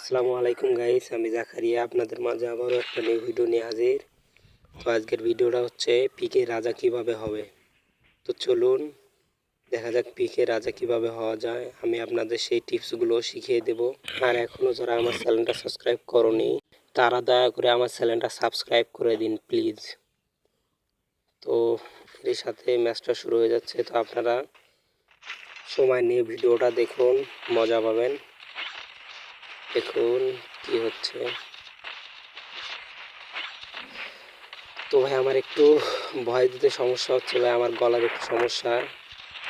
আসসালামু আলাইকুম গাইস আমি জাকারিয়া, আপনাদের মাঝে আবারও একটা নিউ ভিডিও নিয়ে হাজির। তো আজকের ভিডিওটা হচ্ছে পিকে রাজা কীভাবে হবে। তো চলুন, দেখা যাক পিকে রাজা কীভাবে হওয়া যায়। আমি আপনাদের সেই টিপসগুলো শিখিয়ে দেব। আর এখনও যারা আমার চ্যানেলটা সাবস্ক্রাইব করনি, তারা দয়া করে আমার চ্যানেলটা সাবস্ক্রাইব করে দিন প্লিজ তো এর সাথে ম্যাচটা শুরু হয়ে যাচ্ছে। তো আপনারা সময় নিয়ে ভিডিওটা দেখুন, মজা পাবেন। দেখুন কি হচ্ছে। তো ভাই, আমার একটু ভয় দিতে সমস্যা হচ্ছে ভাই, আমার গলার একটু সমস্যা।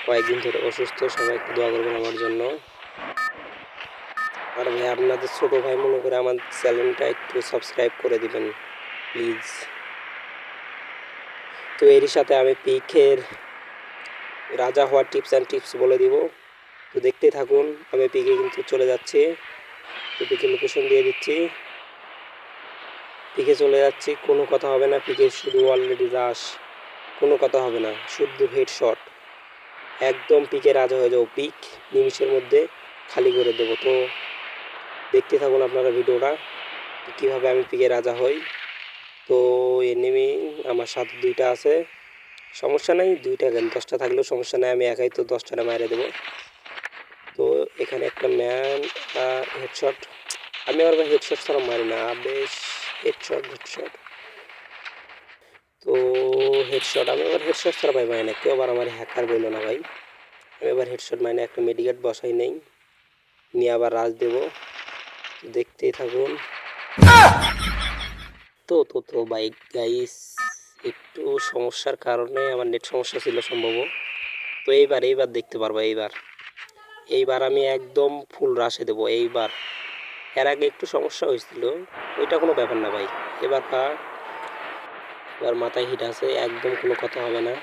কয়েকদিন ধরে অসুস্থ, সবাই একটু দোয়া করবেন আমার জন্য। আর ভাই, আপনাদের ছোটো ভাই মনে করে আমার চ্যানেলটা একটু সাবস্ক্রাইব করে দিবেন প্লিজ তো এরই সাথে আমি পিকের রাজা হওয়ার টিপস অ্যান্ড টিপস বলে দিব। তো দেখতে থাকুন, আমি পিকে কিন্তু চলে যাচ্ছি। পিকে লোকেশন দিয়ে দিচ্ছি। পিকে চলে যাচ্ছি, কোনো কথা হবে না, পিকে শুধু অলরেডি রাস কোনো কথা হবে না শুদ্ধ হেডশট একদম পিকে রাজা হয়ে যাব, পিক নিমিষের মধ্যে খালি করে দেবো। তো দেখতে থাকুন আপনারা ভিডিওটা, কীভাবে আমি পিকে রাজা হই। তো এনিমি আমার সাথে দুইটা আছে। সমস্যা নাই, দুইটা গেল দশটা থাকলেও সমস্যা নাই, আমি একাই তো দশটাটা মারে দেবো। এখানে একটা ম্যান আর হেডশট আমি আবার ভাই হেডশট ছাড়া মারি না, বেশ হেডশট হেডশট তো হেডশট আমি আবার হেডশট ছাড়া ভাই মারি না, কেউ আবার আমার হ্যাকার বলল না ভাই। আমি এবার হেডশট মারি একটা মেডিকেট বসাই নেই। নিয়ে আবার রাজ দেব। দেখতেই থাকুন। তো তো তো বাইক গাইস একটু সমস্যার কারণে আমার নেট সমস্যা ছিল সম্ভব তো এইবার এইবার দেখতে পারব, এইবার। এইবার আমি একদম ফুল রাশে দেবো এইবার। এর আগে একটু সমস্যা হয়েছিল ওইটা কোনো ব্যাপার না ভাই। এবার পা এবার মাথায় হিট আছে একদম কোনো কথা হবে না।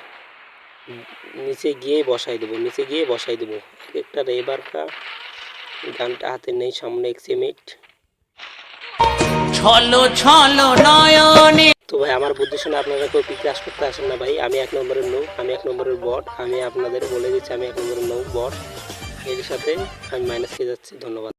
নিচে গিয়ে বসাই দেবো নিচে গিয়ে বসাই দেবো। এক একটা এবার কা গানটা হাতে নেই সামনে এক্সিমিট ছলো ছলো নয়নে। তো ভাই আমার বুদ্ধি শুনে আপনারা কেউ পিকাস করতে আসেন না ভাই। আমি এক নম্বরের নো আমি এক নম্বরের বট আমি আপনাদের বলে দিচ্ছি আমি এক নম্বরের নো বট। এর সাথে আমি মাইনাস খেয়ে যাচ্ছি ধন্যবাদ